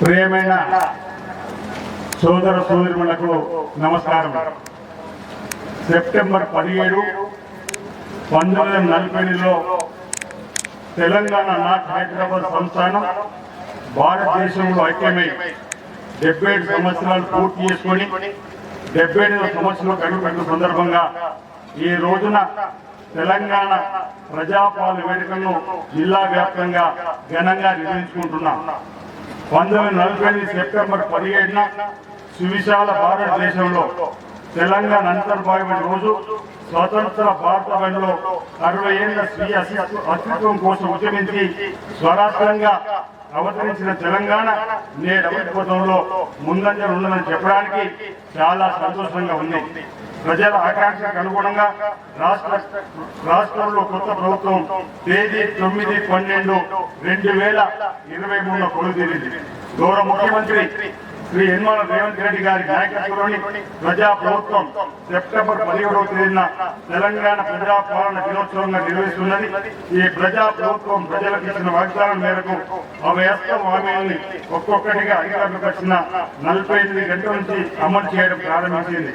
ప్రియమైన సోదర సోదరులకు నమస్కారం. సెప్టెంబర్ పదిహేడు పంతొమ్మిది వందల నలభై ఎనిమిదిలో తెలంగాణ నాట్ హైదరాబాద్ సంస్థానం భారతదేశంలో ఐక్యమై డెబ్బై ఏడు సంవత్సరాలు పూర్తి చేసుకొని డెబ్బై ఎనిమిది సంవత్సరాలు గడుపుతున్న సందర్భంగా ఈ రోజున తెలంగాణ ప్రజాపాలన వేడుకలను జిల్లా వ్యాప్తంగా ఘనంగా నిర్వహించుకుంటున్నాం. పంతొమ్మిది వందల నలభై ఐదు సెప్టెంబర్ పదిహేడున సువిశాల భారతదేశంలో తెలంగాణ అంతర్భాగమైన రోజు స్వతంత్ర భారతదేశంలో అరవై ఏళ్ళ స్వీయ అస్తిత్వం కోసం ఉద్యమించి స్వరాష్ట్రంగా అవతరించిన తెలంగాణ నేడు అభివృద్ధిపథంలో ముందంజలు ఉందని చెప్పడానికి చాలా సంతోషంగా ఉంది. ప్రజల ఆకాంక్షకు అనుగుణంగా రాష్ట్ర రాష్ట్రంలో కొత్త ప్రభుత్వం తేదీ తొమ్మిది పన్నెండు రెండు వేల ఇరవై మూడులో కొలుదీరింది. గౌరవ ముఖ్యమంత్రి శ్రీ యనమల రేవంత్ రెడ్డి గారి నాయకత్వంలోని ప్రజా ప్రభుత్వం సెప్టెంబర్ పదిహేడవ తేదీన తెలంగాణ ప్రజా పాలన దినోత్సవంగా నిర్వహిస్తున్నది. ఈ ప్రజా ప్రభుత్వం ప్రజలకు ఇచ్చిన వాగ్దానం మేరకు అభయస్తం హామీలని ఒక్కొక్కటిగా అధికారులకు వచ్చిన నలభై ఎనిమిది గంటల నుంచి అమలు చేయడం ప్రారంభించింది.